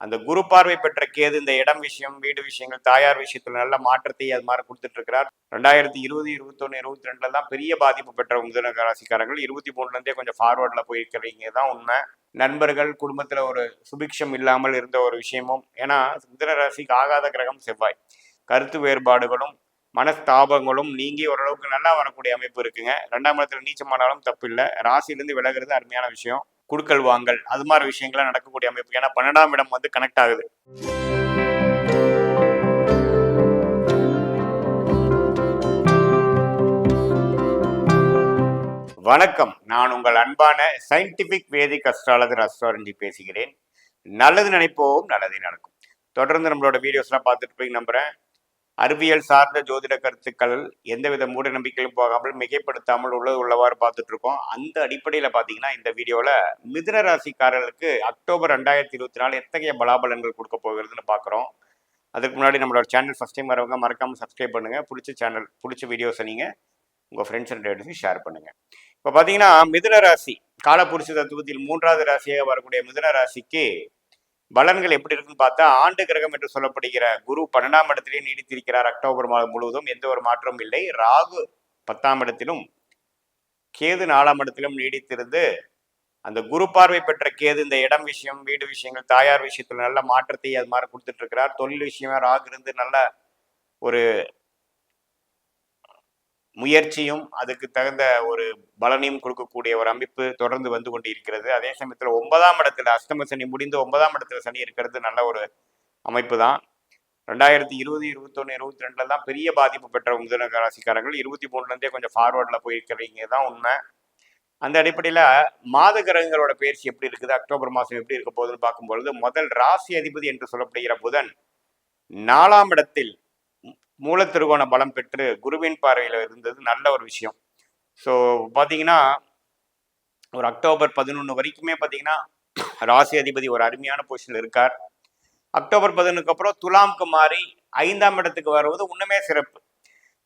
அந்த குரு பார்வை பெற்ற கேது இந்த இடம் விஷயம் வீடு விஷயங்கள் தாயார் விஷயத்துல நல்ல மாற்றத்தை அது மாதிரி கொடுத்துட்டு இருக்கிறார் ரெண்டாயிரத்தி இருபது இருபத்தொன்னு இருபத்தி ரெண்டுல தான் பெரிய பாதிப்பு பெற்ற முதல ராசிக்காரர்கள் இருபத்தி மூணுல இருந்தே கொஞ்சம் ஃபார்வர்டில் போயிருக்கிறீங்க தான் உண்மை. நண்பர்கள் குடும்பத்துல ஒரு சுபிக்ஷம் இல்லாமல் இருந்த ஒரு விஷயமும் ஏன்னா மிதுன ராசிக்கு ஆகாத கிரகம் செவ்வாய். கருத்து வேறுபாடுகளும் மனஸ்தாபங்களும் நீங்கி ஓரளவுக்கு நல்லா வரக்கூடிய அமைப்பு இருக்குங்க. ரெண்டாம் இடத்துல நீச்சமானாலும் தப்பு இல்லை ராசியிலேருந்து விலகிறது அருமையான விஷயம். குடுக்கல் வாங்கல் அது மாதிரி விஷயங்கள்லாம் நடக்கக்கூடிய அமைப்பு. ஏன்னா பன்னெண்டாம் இடம் வந்து கனெக்ட் ஆகுது. வணக்கம். நான் உங்கள் அன்பான சயின்டிபிக் வேதிக் அஸ்ட்ராலஜர் அஸ்ட்ராலஜி பேசுகிறேன். நல்லது நினைப்போம் நல்லதே நடக்கும். தொடர்ந்து நம்மளோட வீடியோஸ்லாம் பார்த்துட்டு போய் நம்புறேன். அறிவியல் சார்ந்த ஜோதிட கருத்துக்கள் எந்தவித மூட நம்பிக்கையிலும் போகாமல் மிகைப்படுத்தாமல் உள்ளது உள்ளவாறு பார்த்துட்டு இருக்கோம் அந்த அடிப்படையில் பார்த்தீங்கன்னா இந்த வீடியோவில் மிதுன ராசிக்காரர்களுக்கு அக்டோபர் ரெண்டாயிரத்தி இருபத்தி நாலு எத்தகைய பலாபலன்கள் கொடுக்க போகிறதுன்னு பார்க்குறோம். அதுக்கு முன்னாடி நம்மளோட சேனல் ஃபஸ்ட் டைம் வரவங்க மறக்காமல் சப்ஸ்கிரைப் பண்ணுங்கள் பிடிச்ச சேனல் பிடிச்ச வீடியோஸை நீங்கள் உங்கள் ஃப்ரெண்ட்ஸ் அண்ட் ரிலேட்டிவ்ஸ் ஷேர் பண்ணுங்கள் இப்போ பார்த்தீங்கன்னா மிதுன ராசி காலப்புருஷ தத்துவத்தில் மூன்றாவது ராசியாக வரக்கூடிய மிதுன ராசிக்கு பலன்கள் எப்படி இருக்குன்னு பார்த்தா ஆண்டு கிரகம் என்று சொல்லப்படுகிற குரு பன்னெண்டாம் இடத்திலேயே நீடித்திருக்கிறார். அக்டோபர் மாதம் முழுவதும் எந்த ஒரு மாற்றமும் இல்லை. ராகு பத்தாம் இடத்திலும் கேது நாலாம் இடத்திலும் நீடித்திருந்து அந்த குரு பார்வை பெற்ற கேது இந்த இடம் விஷயம் வீடு விஷயங்கள் தாயார் விஷயத்துல நல்ல மாற்றத்தை அது மாதிரி கொடுத்துட்டு இருக்கிறார். தொழில் விஷயமா ராகு இருந்து நல்ல ஒரு முயற்சியும் அதுக்கு தகுந்த ஒரு பலனையும் கொடுக்கக்கூடிய ஒரு அமைப்பு தொடர்ந்து வந்து கொண்டு இருக்கிறது அதே சமயத்தில் ஒன்பதாம் இடத்துல அஷ்டம சனி முடிந்து ஒன்பதாம் இடத்துல சனி இருக்கிறது நல்ல ஒரு அமைப்பு தான் ரெண்டாயிரத்தி இருபது இருபத்தொன்னு இருபத்தி ரெண்டுல தான் பெரிய பாதிப்பு பெற்ற முதல ராசிக்காரங்கள் இருபத்தி மூணுலேருந்தே கொஞ்சம் ஃபார்வர்டில் போயிருக்கிறீங்க தான் உண்மை. அந்த அடிப்படையில் மாத கிரகங்களோட பயிற்சி எப்படி இருக்குது அக்டோபர் மாதம் எப்படி இருக்க போகுதுன்னு பார்க்கும்பொழுது முதல் ராசி அதிபதி என்று சொல்லப்படுகிற புதன் நாலாம் இடத்தில் மூலத்திருகோண பலம் பெற்று குருவின் பார்வையில் இருந்தது நல்ல ஒரு விஷயம். ஸோ பார்த்தீங்கன்னா ஒரு அக்டோபர் பதினொன்று வரைக்குமே பார்த்தீங்கன்னா ராசி அதிபதி ஒரு அருமையான பொசிஷனில் இருக்கார். அக்டோபர் பதினொன்றுக்கு அப்புறம் துலாம்க்கு மாறி ஐந்தாம் இடத்துக்கு வருவது இன்னுமே சிறப்பு.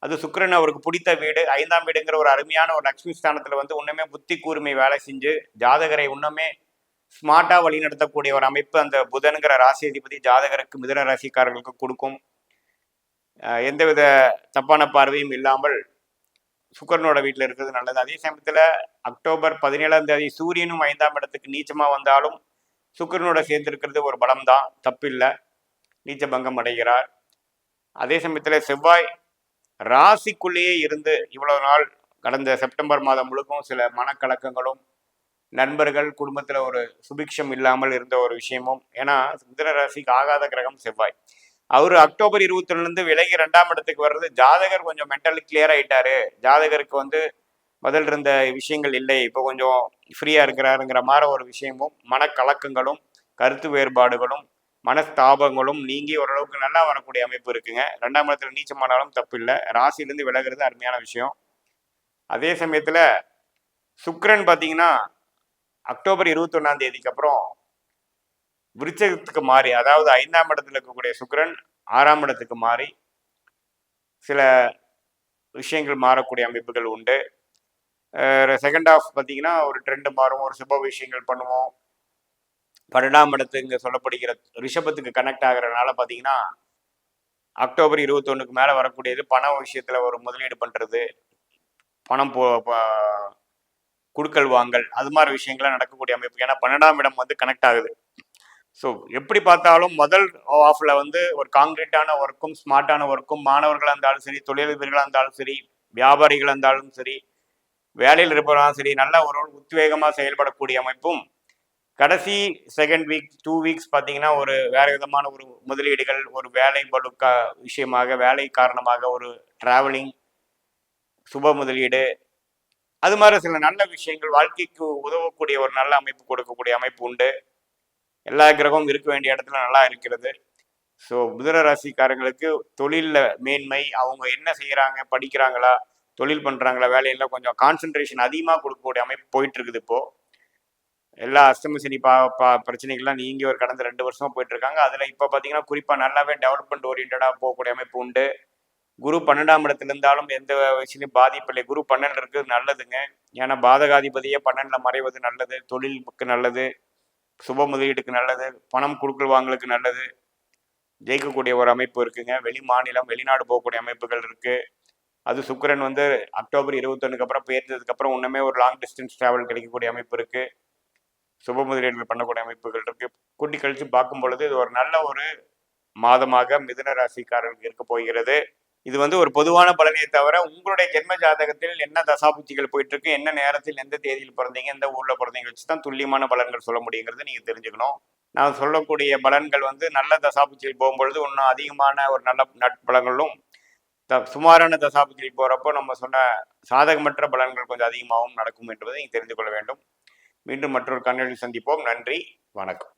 அது சுக்கரன் அவருக்கு பிடித்த வீடு. ஐந்தாம் வீடுங்கிற ஒரு அருமையான ஒரு லக்ஷ்மி ஸ்தானத்தில் வந்து இன்னுமே புத்தி கூர்மை வேலை செஞ்சு ஜாதகரை இன்னுமே ஸ்மார்ட்டாக வழிநடத்தக்கூடிய ஒரு அமைப்பு அந்த புதனுங்கிற ராசி அதிபதி ஜாதகருக்கு மிதன ராசிக்காரர்களுக்கு கொடுக்கும். எந்தவித தப்பான பார்வையும் இல்லாமல் சுக்கரனோட வீட்டில் இருக்கிறது நல்லது. அதே சமயத்தில் அக்டோபர் பதினேழாம் தேதி சூரியனும் ஐந்தாம் இடத்துக்கு நீச்சமாக வந்தாலும் சுக்கரனோட சேர்ந்திருக்கிறது ஒரு பலம்தான். தப்பில்லை. நீச்ச பங்கம் அடைகிறார். அதே சமயத்தில் செவ்வாய் ராசிக்குள்ளேயே இருந்து இவ்வளவு நாள் கடந்த செப்டம்பர் மாதம் முழுக்கும் சில மனக்கலக்கங்களும் நண்பர்கள் குடும்பத்தில் ஒரு சுபிக்ஷம் இல்லாமல் இருந்த ஒரு விஷயமும் ஏன்னா மிதுன ராசிக்கு ஆகாத கிரகம் செவ்வாய். அவர் அக்டோபர் இருபத்தொன்னுலேருந்து விலகி ரெண்டாம் இடத்துக்கு வர்றது ஜாதகர் கொஞ்சம் மென்டலி கிளியர் ஆயிட்டாரு. ஜாதகருக்கு வந்து முதல் இருந்த விஷயங்கள் இல்லை. இப்போ கொஞ்சம் ஃப்ரீயா இருக்கிறாருங்கிற மாதிரி ஒரு விஷயமும் மனக்கலக்கங்களும் கருத்து வேறுபாடுகளும் மனஸ்தாபங்களும் நீங்கி ஓரளவுக்கு நல்லா வரக்கூடிய அமைப்பு இருக்குங்க. ரெண்டாம் இடத்துல நீச்சமானாலும் தப்பு இல்லை. ராசியிலேருந்து விலகிறது அருமையான விஷயம். அதே சமயத்தில் சுக்ரன் பார்த்தீங்கன்னா அக்டோபர் இருபத்தொன்னாம் தேதிக்கு அப்புறம் விருச்சகத்துக்கு மாறி அதாவது ஐந்தாம் இடத்துல இருக்கக்கூடிய சுக்கரன் ஆறாம் இடத்துக்கு மாறி சில விஷயங்கள் மாறக்கூடிய அமைப்புகள் உண்டு. செகண்ட் ஆஃப் பார்த்தீங்கன்னா ஒரு ட்ரெண்டு மாறும் ஒரு சுப விஷயங்கள் பண்ணுவோம். பன்னெண்டாம் இடத்து இங்கே சொல்லப்படுகிற ரிஷபத்துக்கு கனெக்ட் ஆகுறதுனால பார்த்தீங்கன்னா அக்டோபர் இருபத்தொன்னுக்கு மேலே வரக்கூடியது பண விஷயத்தில் ஒரு முதலீடு பண்ணுறது பணம் போ ப- குடுக்கல் வாங்கல் அது மாதிரி விஷயங்கள்லாம் நடக்கக்கூடிய அமைப்பு. ஏன்னா பன்னெண்டாம் இடம் வந்து கனெக்ட் ஆகுது. ஸோ எப்படி பார்த்தாலும் முதல் ஆஃப்ல வந்து ஒரு காங்கிரீட்டான ஒர்க்கும் ஸ்மார்ட்டான ஒர்க்கும் மாணவர்களாக இருந்தாலும் சரி தொழிலதிபர்களாக இருந்தாலும் சரி வியாபாரிகளாக இருந்தாலும் சரி வேலையில் இருப்பவர்களும் சரி நல்ல ஒரு உத்வேகமாக செயல்படக்கூடிய அமைப்பும் கடைசி செகண்ட் வீக் டூ வீக்ஸ் பார்த்தீங்கன்னா ஒரு வேறு விதமான ஒரு முதலீடுகள் ஒரு வேலை பலுக்கா விஷயமாக வேலை காரணமாக ஒரு டிராவலிங் சுப முதலீடு அது மாதிரி சில நல்ல விஷயங்கள் வாழ்க்கைக்கு உதவக்கூடிய ஒரு நல்ல அமைப்பு கொடுக்கக்கூடிய அமைப்பு உண்டு. எல்லா கிரகமும் இருக்க வேண்டிய இடத்துல நல்லா இருக்கிறது. ஸோ புதர ராசிக்காரங்களுக்கு தொழிலில் மேன்மை அவங்க என்ன செய்கிறாங்க படிக்கிறாங்களா தொழில் பண்ணுறாங்களா வேலையெல்லாம் கொஞ்சம் கான்சென்ட்ரேஷன் அதிகமாக கொடுக்கக்கூடிய அமைப்பு போயிட்டு இருக்குது இப்போது எல்லா அஷ்டம சனி பா பா பிரச்சனைகள்லாம் நீங்கள் ஒரு கடந்த ரெண்டு வருஷமாக போயிட்டு இருக்காங்க அதில் இப்போ பார்த்தீங்கன்னா குறிப்பாக நல்லாவே டெவலப்மெண்ட் ஓரியன்டாக போகக்கூடிய அமைப்பு உண்டு. குரு பன்னெண்டாம் இடத்துல இருந்தாலும் எந்த விஷயத்தையும் பாதிப்பு இல்லை. குரு பன்னெண்டு இருக்கிறது நல்லதுங்க. ஏன்னா பாதகாதிபதியே பன்னெண்டில் மறைவது நல்லது. தொழிலுக்கு நல்லது. சுப முதலீட்டுக்கு நல்லது பணம் கொடுக்கல் வாங்கலுக்கு நல்லது. ஜெயிக்கக்கூடிய ஒரு அமைப்பு இருக்குங்க. வெளி மாநிலம் வெளிநாடு போகக்கூடிய அமைப்புகள் இருக்குது அது சுக்கரன் வந்து அக்டோபர் இருபத்தொன்னுக்கு அப்புறம் பேர்ந்ததுக்கு அப்புறம் இன்னுமே ஒரு லாங் டிஸ்டன்ஸ் டிராவல் கிடைக்கக்கூடிய அமைப்பு இருக்குது சுப முதலீடுகள் பண்ணக்கூடிய அமைப்புகள் இருக்குது கூட்டி கழித்து பார்க்கும் பொழுது இது ஒரு நல்ல ஒரு மாதமாக மிதுன ராசிக்காரர்களுக்கு இருக்க போகிறது. இது வந்து ஒரு பொதுவான பலனையை தவிர உங்களுடைய ஜென்ம ஜாதகத்தில் என்ன தசாபுத்திகள் போயிட்டு இருக்கு என்ன நேரத்தில் எந்த தேதியில் பிறந்தீங்க எந்த ஊர்ல பிறந்தீங்க வச்சு தான் துல்லியமான பலன்கள் சொல்ல முடியுங்கிறது நீங்க தெரிஞ்சுக்கணும். நான் சொல்லக்கூடிய பலன்கள் வந்து நல்ல தசாபுத்தியில் போகும்பொழுது இன்னும் அதிகமான ஒரு நல்ல நட்பலங்களும் த சுமாரான தசாபுத்தியில் போறப்போ நம்ம சொன்ன சாதகமற்ற பலன்கள் கொஞ்சம் அதிகமாகவும் நடக்கும் என்பதை நீங்க தெரிந்து கொள்ள வேண்டும். மீண்டும் மற்றொரு கண்ணொழி சந்திப்போம். நன்றி. வணக்கம்.